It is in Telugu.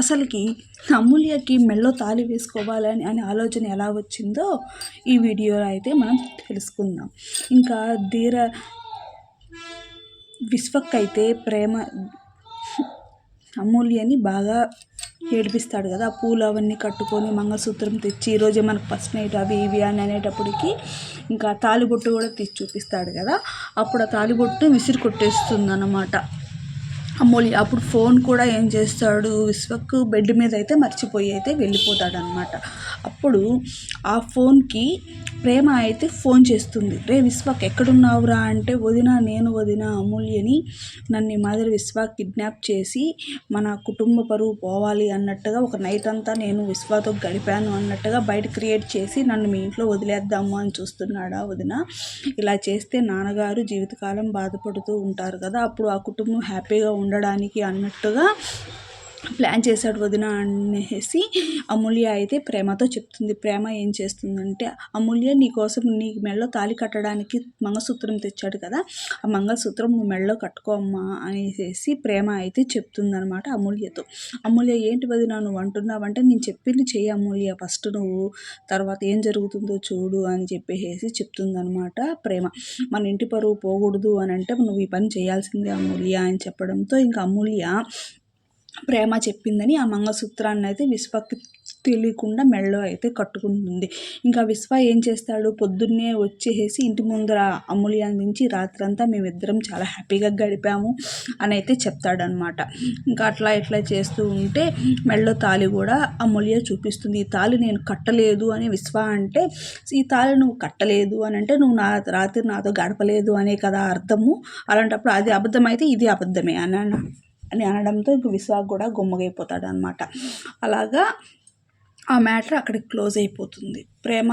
అసలుకి అమూల్యకి మెళ్ళో తాళి వేసుకోవాలని అనే ఆలోచన ఎలా వచ్చిందో ఈ వీడియోలో అయితే మనం తెలుసుకుందాం. ఇంకా ధీర విశ్వక్ అయితే ప్రేమ అమూల్యని బాగా ఏడిపిస్తాడు కదా. ఆ పూలు అవన్నీ కట్టుకొని మంగళసూత్రం తెచ్చి ఈరోజే మనకు ఫస్ట్ నైట్ అవి ఇవి అని అనేటప్పటికి ఇంకా తాలిబొట్టు కూడా తీసి చూపిస్తాడు కదా. అప్పుడు ఆ తాలిబొట్టు విసిరి కొట్టేస్తుంది అన్నమాట అమూల్య అప్పుడు ఫోన్ కూడా ఏం చేస్తాడు? విశ్వక్ బెడ్ మీద అయితే మర్చిపోయి అయితే వెళ్ళిపోతాడు అనమాట అప్పుడు ఆ ఫోన్కి ప్రేమ అయితే ఫోన్ చేస్తుంది. రే విశ్వక్ ఎక్కడున్నావురా? అంటే వదిన నేను వదిన అమూల్యని నన్ను మాదిరి విశ్వ కిడ్నాప్ చేసి మన కుటుంబ పరువు పోవాలి అన్నట్టుగా ఒక నైట్ అంతా నేను విశ్వతో గడిపాను అన్నట్టుగా బయట క్రియేట్ చేసి నన్ను మీ ఇంట్లో వదిలేద్దాము అని చూస్తున్నాడా వదిన? ఇలా చేస్తే నాన్నగారు జీవితకాలం బాధపడుతూ ఉంటారు కదా అప్పుడు ఆ కుటుంబం హ్యాపీగా ఉండడానికి అన్నట్టుగా ప్లాన్ చేశాడు వదిన అనేసి అమూల్య అయితే ప్రేమతో చెప్తుంది. ప్రేమ ఏం చేస్తుందంటే అమూల్య నీ కోసం నీ మెడలో తాళి కట్టడానికి మంగళసూత్రం తెచ్చాడు కదా ఆ మంగళసూత్రం నువ్వు మెడలో కట్టుకోమ్మా అనేసి ప్రేమ అయితే చెప్తుందనమాట అమూల్యతో. అమూల్య ఏంటి వదిన నువ్వు అంటున్నావంటే నేను చెప్పింది చెయ్యి అమూల్య ఫస్ట్ నువ్వు తర్వాత ఏం జరుగుతుందో చూడు అని చెప్పేసి చెప్తుందనమాట ప్రేమ. మన ఇంటి పరువు పోకూడదు అని అంటే నువ్వు ఈ పని చేయాల్సిందే అమూల్య అని చెప్పడంతో ఇంకా అమూల్య ప్రేమ చెప్పిందని ఆ మంగళసూత్రాన్ని అయితే విశ్వకి తెలియకుండా మెడలో అయితే కట్టుకుంటుంది. ఇంకా విశ్వ ఏం చేస్తాడు? పొద్దున్నే వచ్చేసి ఇంటి ముందర అమూల్య నుంచి రాత్రంతా మేమిద్దరం చాలా హ్యాపీగా గడిపాము అని అయితే చెప్తాడనమాట ఇంకా అట్లా ఇట్లా చేస్తూ ఉంటే మెడలో తాళి కూడా అమూల్య చూపిస్తుంది. ఈ తాళి నేను కట్టలేదు అని విశ్వ అంటే ఈ తాళి నువ్వు కట్టలేదు అని అంటే నువ్వు నా రాత్రి నాతో గడపలేదు అనే కదా అర్థము. అలాంటప్పుడు అది అబద్ధమైతే ఇది అబద్ధమే అని అని అనడంతో ఇంక విశ్వాక్ కూడా గుమ్మగైపోతాడు అనమాట అలాగా ఆ మ్యాటర్ అక్కడికి క్లోజ్ అయిపోతుంది. ప్రేమ